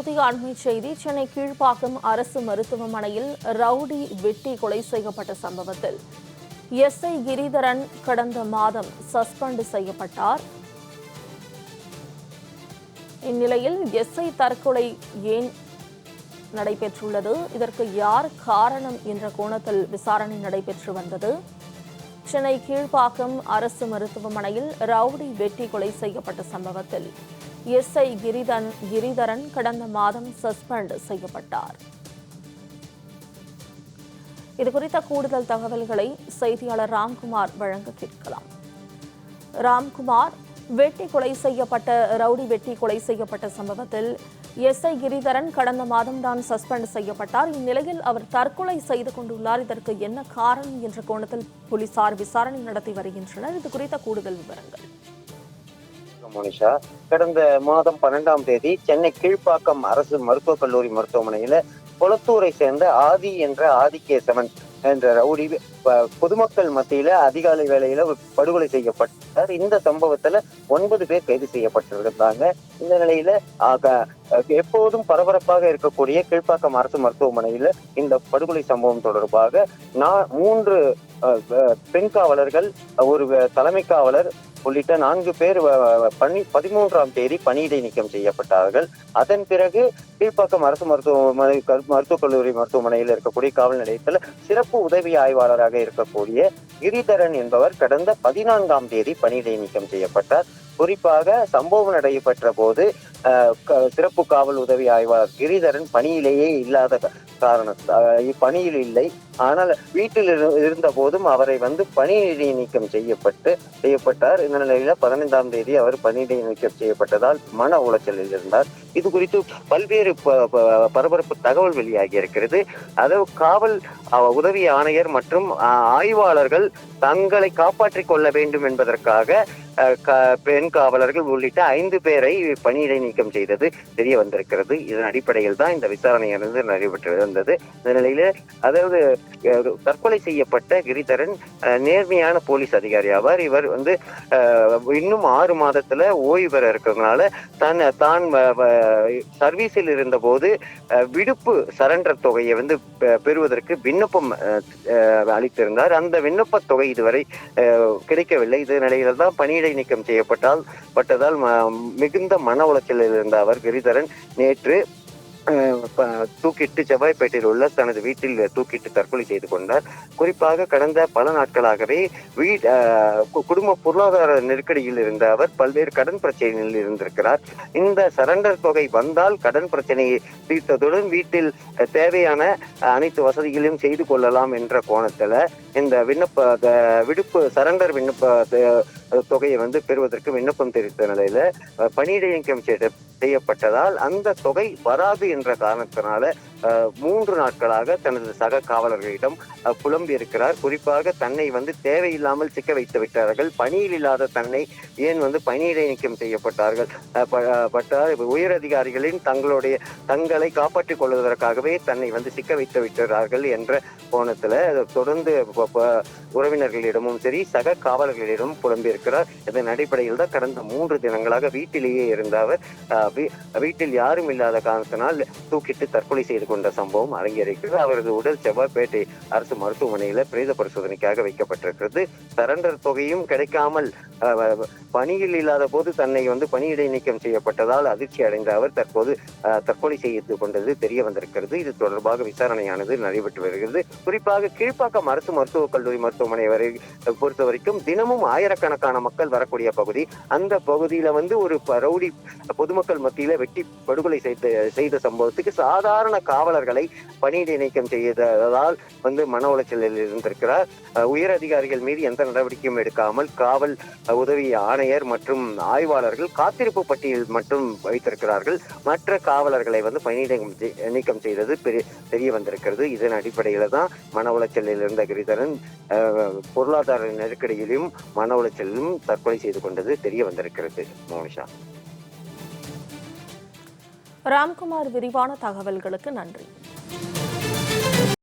புதிய அண்மை செய்தி சென்னை கீழ்ப்பாக்கம் அரசு மருத்துவமனையில் ரவுடி வெட்டி கொலை செய்யப்பட்ட சம்பவத்தில் எஸ்ஐ கிரிதரன் கடந்த மாதம் சஸ்பெண்ட் செய்யப்பட்டார். இந்நிலையில் எஸ்ஐ தற்கொலை ஏன் நடைபெற்றுள்ளது? இதற்கு யார் காரணம் என்ற கோணத்தில் விசாரணை நடைபெற்று வந்தது. சென்னை கீழ்ப்பாக்கம் அரசு மருத்துவமனையில் ரவுடி வெட்டி கொலை செய்யப்பட்ட சம்பவத்தில் எஸ்ஐ கிரிதன் கிரிதரன் கடந்த மாதம் சஸ்பெண்ட் செய்யப்பட்டார். இது குறித்த கூடுதல் தகவல்களை செய்தியாளர் ராம்குமார் வழங்க கேட்கலாம். ராம்குமார் வெட்டி கொலை செய்யப்பட்ட ரவுடி வெட்டி கொலை செய்யப்பட்ட சம்பவத்தில் எஸ்ஐ கிரிதரன் கடந்த மாதம் தான் சஸ்பெண்ட் செய்யப்பட்டார். இந்நிலையில் அவர் தற்கொலை செய்து கொண்டுள்ளார். இதற்கு என்ன காரணம் என்ற கோணத்தில் போலீசார் விசாரணை நடத்தி வருகின்றனர். இது குறித்த கூடுதல் விவரங்கள். மோனிஷா. கடந்த மாதம் பன்னெண்டாம் தேதி சென்னை கீழ்ப்பாக்கம் அரசு மருத்துவக் கல்லூரி மருத்துவமனையில கொளத்தூரை சேர்ந்த ஆதி என்ற ஆதிகேசவன் என்ற ரவுடி பொதுமக்கள் மத்தியில அதிகாலை வேளையில படுகொலை செய்யப்பட்டார். இந்த சம்பவத்துல ஒன்பது பேர் கைது செய்யப்பட்டிருந்தாங்க. இந்த நிலையில ஆக, எப்போதும் பரபரப்பாக இருக்கக்கூடிய கீழ்ப்பாக்கம் அரசு மருத்துவமனையில இந்த படுகொலை சம்பவம் தொடர்பாக நான் மூன்று பெண் காவலர்கள் ஒரு தலைமை காவலர் உள்ளிட்ட நான்கு பேர் பணி பதிமூன்றாம் தேதி பணியிடை நீக்கம் செய்யப்பட்டார்கள். அதன் பிறகு கீழ்ப்பாக்கம் அரசு மருத்துவமனை மருத்துவக் கல்லூரி மருத்துவமனையில் இருக்கக்கூடிய காவல் நிலையத்தில் சிறப்பு உதவி ஆய்வாளராக இருக்கக்கூடிய கிரிதரன் என்பவர் கடந்த பதினான்காம் தேதி பணியிடை நீக்கம் செய்யப்பட்டார். குறிப்பாக சம்பவம் நடைபெற்ற போது சிறப்பு காவல் உதவி ஆய்வாளர் கிரிதரன் பணியிலேயே இல்லாத காரணம் பணியில் இல்லை. ஆனால் வீட்டில் இரு- இருந்த போதும் அவரை வந்து பணியிடை நீக்கம் செய்யப்பட்டு செய்யப்பட்டார். இந்த நிலையில பதினைந்தாம் தேதி அவர் பணியிடை நீக்கம் செய்யப்பட்டதால் மன உளைச்சலில் இருந்தார். இது குறித்து பல்வேறு ப- ப- பரபரப்பு தகவல் வெளியாகி இருக்கிறது. அதாவது காவல் உதவி ஆணையர் மற்றும் ஆய்வாளர்கள் தங்களை காப்பாற்றிக் கொள்ள வேண்டும் என்பதற்காக க- பெண் காவலர்கள் உள்ளிட்ட ஐந்து பேரை பணியிடை நீக்கம் செய்தது தெரிய வந்திருக்கிறது. இதன் அடிப்படையில் தான் இந்த விசாரணையானது நடைபெற்று வந்தது. இந்த நிலையில அதாவது தற்கொலை செய்யப்பட்ட கிரிதரன் நேர்மையான போலீஸ் அதிகாரி ஆவார். இவர் வந்து இன்னும் ஆறு மாதத்துல ஓய்வு பெற இருக்கிறதுனால தான் தான் வ- சர்வீஸில் இருந்தபோது விடுப்பு சரண்டர் தொகையை வந்து பெ- பெறுவதற்கு விண்ணப்பம் அளித்திருந்தார். அந்த விண்ணப்ப தொகை இதுவரை கிடைக்கவில்லை. இது நிலையில தான் பணியிடை நீக்கம் செய்யப்பட்டால் பட்டதால் ம- மிகுந்த மன உளைச்சலில் இருந்த அவர் கிரிதரன் நேற்று தூக்கிட்டு செவ்வாய்ப்பேட்டையில் உள்ள தனது வீட்டில் தூக்கிட்டு தற்கொலை செய்து கொண்டார். குறிப்பாக கடந்த பல நாட்களாகவே வீட் கு- குடும்ப பொருளாதார நெருக்கடியில் இருந்த அவர் பல்வேறு கடன் பிரச்சனையில் இருந்திருக்கிறார். இந்த சரண்டர் தொகை வந்தால் கடன் பிரச்சனையை தீர்த்ததுடன் வீட்டில் தேவையான அனைத்து வசதிகளையும் செய்து கொள்ளலாம் என்ற கோணத்துல இந்த விண்ணப்ப விடுப்பு சரண்டர் விண்ணப்ப தொகையை வந்து பெறுவதற்கு விண்ணப்பம் தெரிவித்த நிலையில அஹ், செய்த- செய்யப்பட்டதால் அந்த தொகை வராது என்ற காரணத்தினால மூன்று நாட்களாக தனது சக காவலர்களிடம் புலம்பி இருக்கிறார். குறிப்பாக தன்னை வந்து தேவையில்லாமல் சிக்க வைத்து விட்டார்கள். பணியில் இல்லாத தன்னை ஏன் வந்து பணியிடை நீக்கம் செய்யப்பட்டார்கள்? ப- பட்டார். உயர் அதிகாரிகளின் தங்களுடைய தங்களை காப்பாற்றிக் கொள்வதற்காகவே தன்னை வந்து சிக்க வைத்து விட்டார்கள் என்ற கோணத்துல தொடர்ந்து உறவினர்களிடமும் சரி சக காவலர்களிடமும் புலம்பியிருக்கிறார். இதன் அடிப்படையில் தான் கடந்த மூன்று தினங்களாக வீட்டிலேயே இருந்த அவர் வீட்டில் யாரும் இல்லாத காரணத்தினால் தூக்கிட்டு தற்கொலை செய்து கொண்ட சம்பவம் அரங்கேறிக்கிறது அவரது உடல் செவ்வாய்ப்பேட்டை அரசு மருத்துவமனையில பிரேத பரிசோதனைக்காக வைக்கப்பட்டிருக்கிறது. சரண்டர் தொகையும் கிடைக்காமல் பணியில் இல்லாத போது தன்னை வந்து பணியிடை நீக்கம் செய்யப்பட்டதால் அதிர்ச்சி அடைந்த அவர் தற்போது தற்கொலை செய்து கொண்டது தெரிய வந்திருக்கிறது. இது தொடர்பாக விசாரணையானது நடைபெற்று வருகிறது. குறிப்பாக கீழ்ப்பாக்கம் அரசு மருத்துவக் கல்லூரி மருத்துவமனை வரை பொறுத்த வரைக்கும் தினமும் ஆயிரக்கணக்கான மக்கள் வரக்கூடிய பகுதி. அந்த பகுதியில வந்து ஒரு ப- ரவுடி பொதுமக்கள் மத்தியில வெட்டி படுகொலை செய்த செய்த சம்பவத்துக்கு சாதாரண காவலர்களை பணியிடை நீக்கம் செய்ததால் வந்து மன உளைச்சலில் இருந்திருக்கிறார். உயர் அதிகாரிகள் மீது எந்த நடவடிக்கையும் எடுக்காமல் காவல் உதவி ஆணையர் மற்றும் ஆய்வாளர்கள் காத்திருப்பு பட்டியல் மட்டும் வைத்திருக்கிறார்கள். மற்ற காவலர்களை வந்து பணியிடை செய்- நீக்கம் செய்தது தெரிய வந்திருக்கிறது இதன் அடிப்படையில் தான் மன உளைச்சலில் இருந்த கிரிதரன் பொருளாதார நெருக்கடியிலும் மன உளைச்சலிலும் தற்கொலை செய்து கொண்டது தெரிய வந்திருக்கிறது மோனிஷா. ராம்குமார் விரிவான தகவல்களுக்கு நன்றி.